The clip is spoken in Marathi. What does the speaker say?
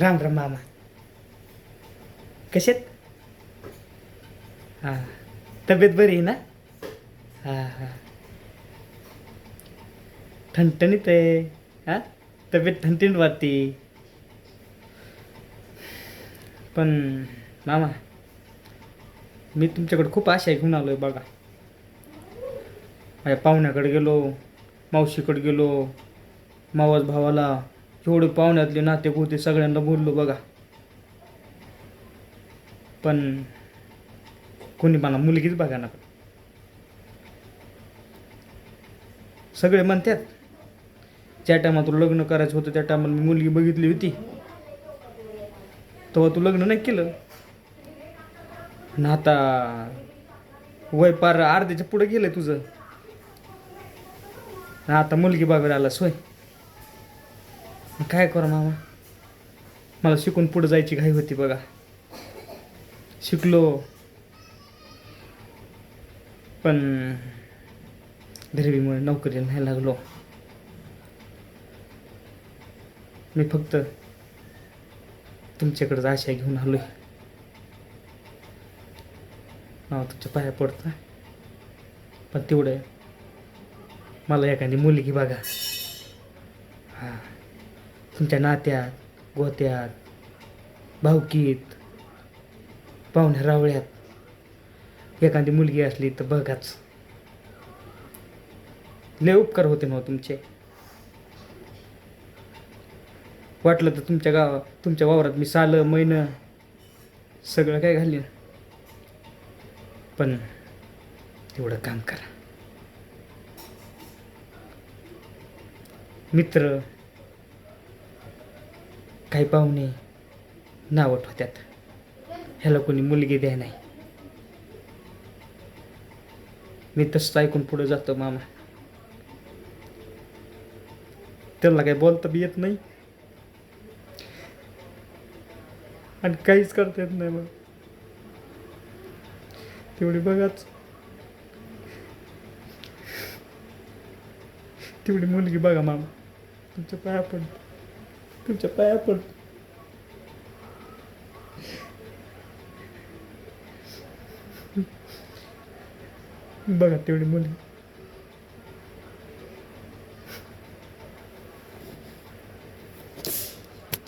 राम राम मामा. कशात? हां तब्येत बरी आहे ना? हां हां. ठणठणीत आहे. हां तब्येत ठणठणीत वाटते. पण मामा मी तुमच्याकडे खूप आशा घेऊन आलो आहे बघा. माझ्या पाहुण्याकडे गेलो मावशीकडे गेलो मावस भावाला जेवढे पाहुण्यातले नाते होते सगळ्यांना बोललो बघा. पण कोणी मला मुलगीच बघा ना. सगळे म्हणतात ज्या टायमात तुला लग्न करायचं होतं त्या टायमाला मी मुलगी बघितली होती. तेव्हा तू लग्न नाही केलं. ना आता वय पार अर्ध्याच्या पुढे गेलं तुझं. आता मुलगी बघायला आला सोय काय करा मामा? मला शिकून पुढे जायची घाई होती बघा. शिकलो. पण गरिबीमुळे नोकरी नाही लागलो. मी फक्त तुमच्याकडं आशा घेऊन आलोय. नाव तुमच्या पाया पडतं पण तेवढं मला एखादी मुलगी बघा. हां. तुमच्या नात्यात गोत्यात भावकीत पाहुण्या रावळ्यात. एखादी मुलगी असली तर बघाच. लय उपकार होते ना तुमचे. वाटलं तर तुमच्या गावात तुमच्या वावरात मी सालं मैनं सगळं काय घालीन. पण एवढं काम करा. मित्र काही पाहुणे नावट होत्यात. ह्याला कोणी मुलगी द्या नाही. मी तसं ऐकून पुढे जातो मामा. त्याला काही बोलता बी येत नाही. आणि काहीच करता येत नाही मग. तेवढी बघाच. तेवढी मुलगी बघा मामा. तुमच्या पाया पडतो तुमच्या पाया पड बघा तेवढी मुलगी